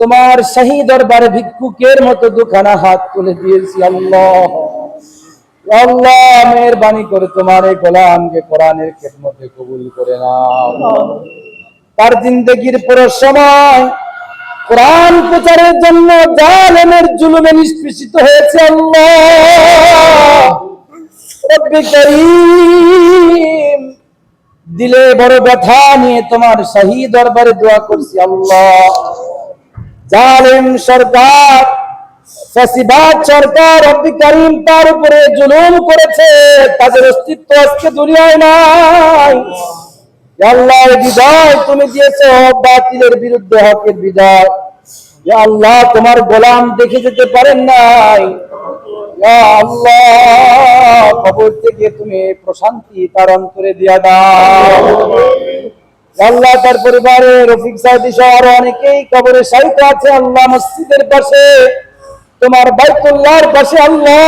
তোমার শাহী দরবারে ভিক্ষুকের মতো দুখানা হাত তুলে দিয়েছি, আল্লাহ। আল্লাহ, মেহরবানি করে তোমার এই গোলামকে কোরআনের খেদমতে কবুল করে নাও। তার জিন্দগির পুরো সময় কোরআন প্রচারের জন্য জালেমের জুলুমে নিষ্পেষিত হয়েছে, আল্লাহ। রব্বে দিলে বড় ব্যথা নিয়ে তোমার শাহী দরবারে দোয়া করছি, আল্লাহ। জালেম সরকার, ফ্যাসিবাদ সরকার, রব্বি করিম তার উপরে জুলুম করেছে। তাদের অস্তিত্ব আজকে দুনিয়ায় নাই। আল্লাহ বিজয় তুমি দিয়েছ, বাতিলের বিরুদ্ধে হকের বিজয় আল্লাহ, তোমার গোলাম দেখে যেতে পারেন নাই। আল্লাহ খবর থেকে তুমি প্রশান্তি তার অন্তরে দিয়া দাও। আল্লাহ তার পরিবারে রফিক সাউদি সহ আরও অনেকেই কবরে সাহিত্য আছে। আল্লাহ মসজিদের পাশে, তোমার বাইতুল্লাহর পাশে আল্লাহ।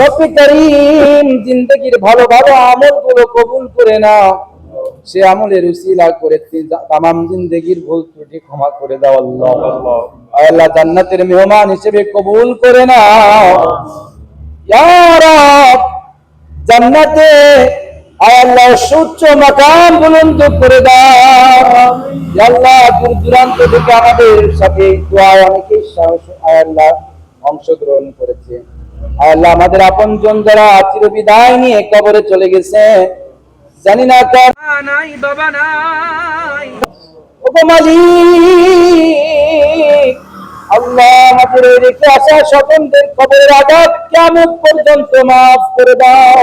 রব্বি করিম জিন্দগির ভালো ভালো আমলগুলো কবুল করে না সে আমলের উসিলা করে তামাম জিন্দগির ভুল ত্রুটি ক্ষমা করে দাও আল্লাহ। আল্লাহ জান্নাতের মেহমান হিসেবে কবুল করে না জান্নাতে আল্লাহ সুচ্চ মাকাম বুলন্দ করে দাও। আল্লাহ দূর দূরান্ত থেকে আমাদের সাথে দোয়ায় অনেকেই সাহস আল্লাহ অংশগ্রহণ করেছে। আয় আল্লাহ আমাদের আপন জন যারা চিরবিদায় নিয়ে কবরে চলে গেছে জানি না কার নাই বাবা নাই। উপমালিক আল্লাহ আমাদের রেখে আসা স্বতন্ত্রের খবরের আঘাত কেমন পর্যন্ত মাফ করে দাও।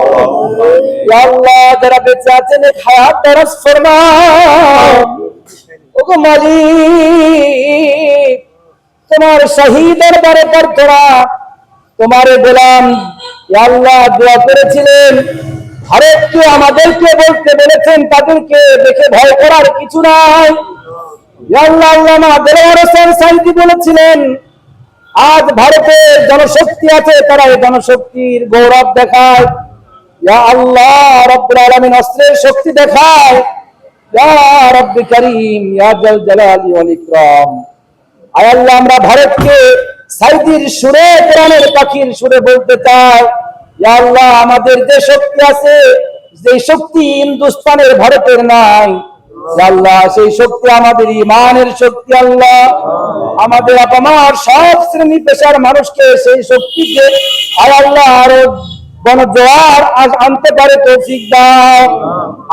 আল্লাহ। যারা বেঁচে আছেন হায়াত দরস ফরমাও ওগো মালিক তোমার শহীদের বারে প্রার্থনা তোমার গোলাম আল্লাহ দোয়া করেছিলেন। ভারতকে আমাদেরকে বলতে বলেছেন তাদেরকে দেখে ভয় করার কিছু নাই। বলেছিলেন, আজ ভারতের জনশক্তি আছে, তারা এই জনশক্তির গৌরব দেখায়। আল্লাহ, রব্বুল আলামিন অস্ত্রের শক্তি দেখায়। আমরা ভারতকে সাইদির সুরে, কোরআনের পাখির সুরে বলতে চাই। আল্লাহ, আমাদের যে শক্তি আছে, যে শক্তি হিন্দুস্তানের ভারতের নাই আল্লাহ, সেই শক্তি আমাদের ইমানের শক্তি আল্লাহ। আমাদের আপামার সব শ্রেণি পেশার মানুষকে সেই শক্তিকে আয় আল্লাহ আরও গণজোয়ার আজ আনতে পারে তৌফিক দাও।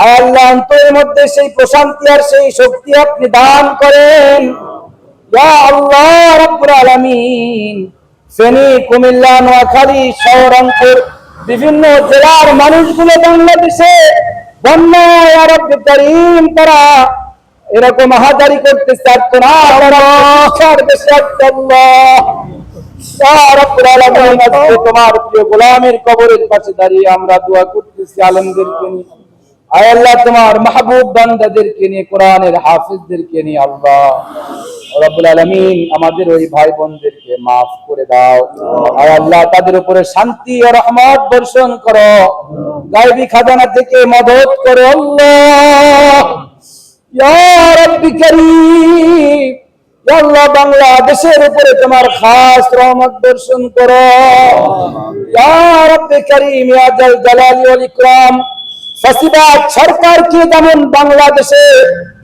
আয় আল্লাহ, অন্তরের মধ্যে সেই প্রশান্তি আর সেই শক্তি আপনি দান করেন। আল্লাহ রাব্বুল আলামিন, ফেনী, কুমিল্লা, নোয়াখালী সহ রংপুর বিভিন্ন জেলার মানুষগুলো বাংলাদেশে এরকম হাজারি করতে তোমার প্রিয় গোলামের কবরের পাশে দাঁড়িয়ে আমরা দোয়া করতেছি আলমদেরকে নিয়ে। আয় আল্লাহ তোমার মাহবুব বান্দাদেরকে নিয়ে, কোরআনের হাফিজদেরকে নিয়ে আল্লাহ। রব্বুল আলামিন আমাদের ওই ভাই বোনদেরকে মাফ করে দাও। আয় আল্লাহ তাদের উপরে শান্তি ও রহমত বর্ষণ করো। গায়বী খাজানা থেকে মদত করো আল্লাহ। আল্লাহ, বাংলাদেশের উপরে তোমার খাস রহমত বর্ষণ করো। ইয়া রাব্বি করিম, ইয়া জাল জালালি ওয়াল ইকরাম। ফ্যাসিবাদ সরকারকে যেমন বাংলাদেশে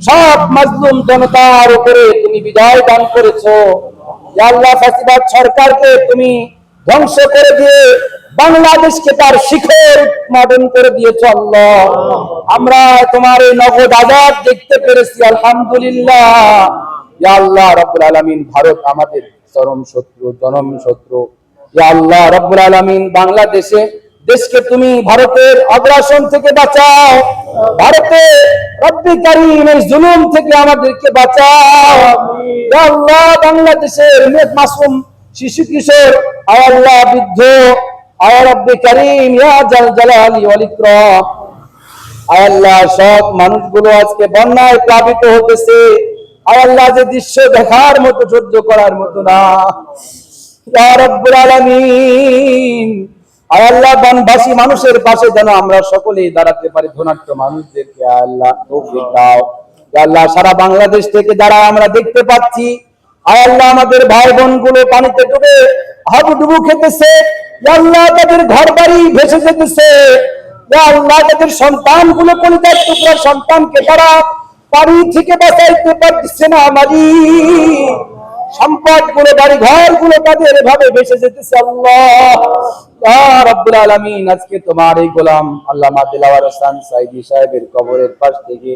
সব মাজলুম জনতার উপরে তুমি বিজয় দান করেছ আল্লাহ, ফ্যাসিবাদ সরকারকে তুমি ধ্বংস করে দিয়ে বাংলাদেশকে তার শিখর মাদন করে দিয়েছ আল্লাহ। আমরা তোমার এই নগদ আজাদ দেখতে পেরেছি, আলহামদুলিল্লাহ। আল্লাহ, রাব্বুল আলামিন, ভারত আমাদের চরম শত্রু, জনম শত্রু। আল্লাহ, রাব্বুল আলামিন, বাংলাদেশে দেশকে তুমি ভারতের অগ্রাসন থেকে বাঁচাও। ভারতে রব্বি কারিম জুলুম থেকে আমাদেরকে বাঁচাও। আল্লাহ, বাংলাদেশের মেঘ মাসুম শিশু কিশোর আল্লাহ বৃদ্ধ, আয় রব্বি কারিম, ইয়া জাল জালালি ওয়াল আল্লাহ সব মানুষগুলো আজকে বন্যায় প্লাবিত হতেছে। আল্লাহ, যে দৃশ্য দেখার মতো, সহ্য করার মতো না। ইয়া রব্বুল আলামিন আয় আল্লাহ মানুষের পাশে যেন আমরা সকলেই দাঁড়াতে পারি। মানুষদেরকে আল্লাহ তৌফিক দাও। আল্লাহ, সারা বাংলাদেশ থেকে যারা আমরা দেখতে পাচ্ছি, আয় আল্লাহ, আমাদের ভাই পানিতে ডুবে হাবুডুবু খেতেছে। আল্লাহ, তাদের ঘর বাড়ি ভেসে যেতেছে। আল্লাহ, তাদের সন্তানগুলো কলিতার টুকরা সন্তানকে তারা থেকে বাঁচাইতে পারছে না মারি সম্পদগুলো বাড়ি ঘরগুলো তাদের এভাবে বেসে যেতেছে আল্লাহ। রাব্বুল আলামিন, আজকে তোমার এই গোলাম আল্লামা দিলাওয়ার হাসান সাইদি সাহেবের কবরের পাশ থেকে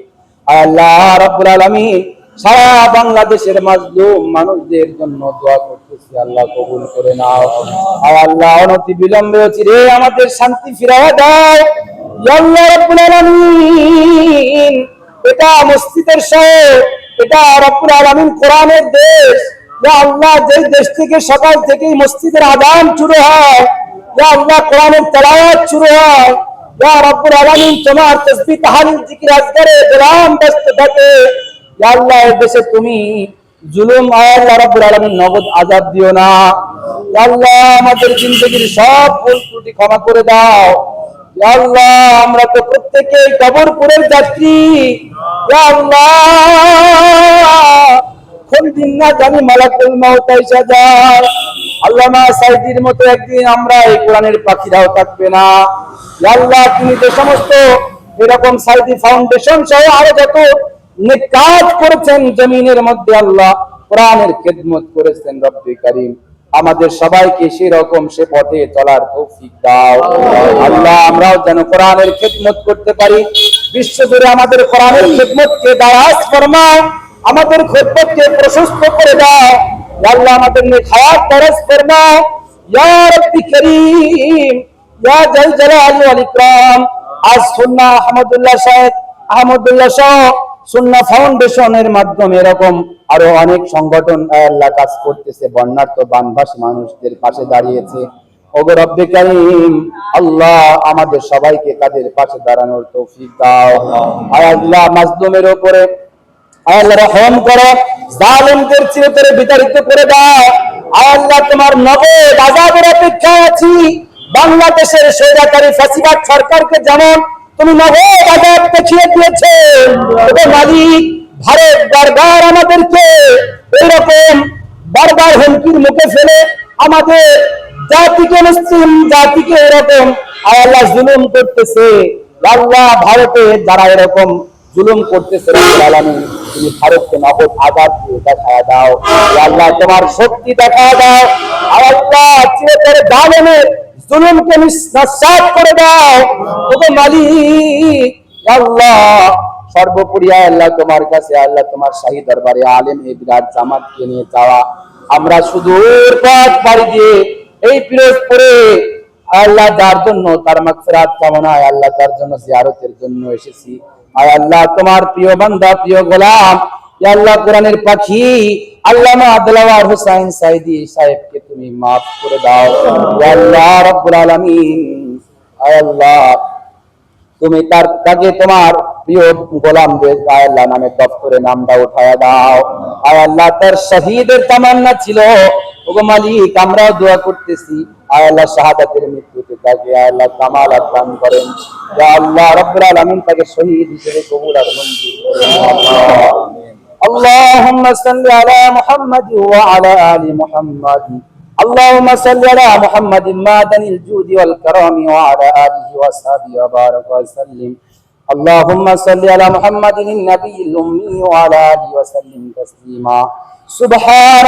আল্লাহ রাব্বুল আলামিন, সারা বাংলাদেশের মাজলুম মানুষদের জন্য দোয়া করতেছি, আল্লাহ কবুল করে নাও। আর আল্লাহ, অনতি বিলম্বে চিরে আমাদের শান্তি ফিরাইয়া দাও। আল্লাহ এটা মসজিদের শহর এটা রব্বুল আলামিন কোরআনের দেশ। আল্লাহ, যেই দেশ থেকে, সকাল থেকেই মসজিদের আদান শুরু হয় আল্লাহ, কোরআনের তেলাওয়াত শুরু হয়, ইয়া রব্বুল তোমার দেশে তুমি জুলুম দিও না। আমাদের সব ত্রুটি ক্ষমা করে দাও। আমরা তো প্রত্যেকেই কবরপুরের যাত্রী। কোন না জানি মালাকুল মাউত যায় আল্লামা সাইদির মতো একদিন আমরা এই কোরআনের পাখিরাও থাকবে না। আল্লাহ, তুমি সমস্ত এরকম সাইদি ফাউন্ডেশন সহ আরও যত কাজ করেছেন জমিনের মধ্যে আল্লাহ কোরআনের খেদমত করেছেন রব্বি করিম, আমাদের সবাইকে সেরকম সে পথে চলার তৌফিক দাও। আল্লাহ, আমরাও যেন কোরআনের খেদমত করতে পারি। বিশ্ব জুড়ে আমাদের কোরআনের খেদমতকে দারাজ ফরমাও আমাদের খেদমতকে প্রশস্ত করে দাও। আল্লাহ আমাদের ইয়া রব্বি করিম, ইয়া জাল ওয়াল ইকরাম। আজ আহমদুল্লাহ সাহেব, আহমদুল্লাহ সুন্না ফাউন্ডেশনের মাধ্যমে এরকম আরও অনেক সংগঠন আল্লাহ, কাজ করতেছে। বন্যার্থ বানভাসী মানুষদের পাশে দাঁড়িয়েছে। ওগো আল্লাহ আমাদের সবাইকে তাদের পাশে দাঁড়ানোর তৌফিক দাও। আল্লাহ, মাজলুমের উপরে আল্লাহ রহম করো, জালেমদের চিরতরে বিতাড়িত করে দাও। আল্লাহ তোমার নগদ আজাবের অপেক্ষায় আছি। বাংলাদেশের স্বৈরাচারী ফাঁসিবাদ সরকারকে যেমন তুমি নগদ আজাব দেখিয়ে দিয়েছে মালিক, ভারত বারবার আমাদেরকে এইরকম বারবার হুমকির মুখে ফেলে আমাদের জাতিকে মুসলিম, জাতিকে এরকম আল্লাহ জুলুম করতেছে। আল্লাহ ভারতে যারা এরকম জুলুম করতেছে আলামিন। তুমি ভারতকে নগদ আজাদ দিয়ে দেখা দাও। আল্লাহ, তোমার শক্তি দেখা দাও। আল্লাহ চিরতরে জালেমের জুলুমকে নিঃশ্বাস করে দাও। ওগো মালিক আল্লাহ, সর্বোপরি আল্লাহ, তোমার কাছে আল্লাহ, তোমার শাহী দরবারে আলেম এই বিরাট জামাতকে নিয়ে যাওয়া। আমরা সুদূর পথ পাড়ি দিয়ে এই পিরোজপুরে আল্লাহ যার জন্য তার মাগফিরাত কামনায় আল্লাহ তার জন্য জিয়ারতের জন্য এসেছি। আয় আল্লাহ, তোমার প্রিয় বান্দা, প্রিয় গোলাম আল্লাহ কোরআনের পাখি, আল্লামা আদলাওয়ার হুসাইন সাইদি সাহেবকে তুমি করে দাও। আল্লাহ রাব্বুল আলামিন আল্লাহ, তুমি তার তোমার প্রিয় নামে দপ্তরে নামটা উঠায়া দাও। আল্লাহ, তার শহীদের তামান্না ছিল, ওগো মালিক, আমরাও দোয়া করতেছি। আল্লাহ শাহাদাতের মৃত্যুতে তাকে আয় আল্লাহ কামাল দান করেন ইয়া আল্লাহ রব্বুল আলামিন তাকে শহীদ হিসেবে কবুল আর মঞ্জুর করেন اللهم صل على محمد وعلى ال محمد اللهم صل على محمد معدن الجود والكرم وعلى اله وصحبه وبارك وسلم اللهم صل على محمد النبي الامي وعلى اله وسلم تسليما سبحان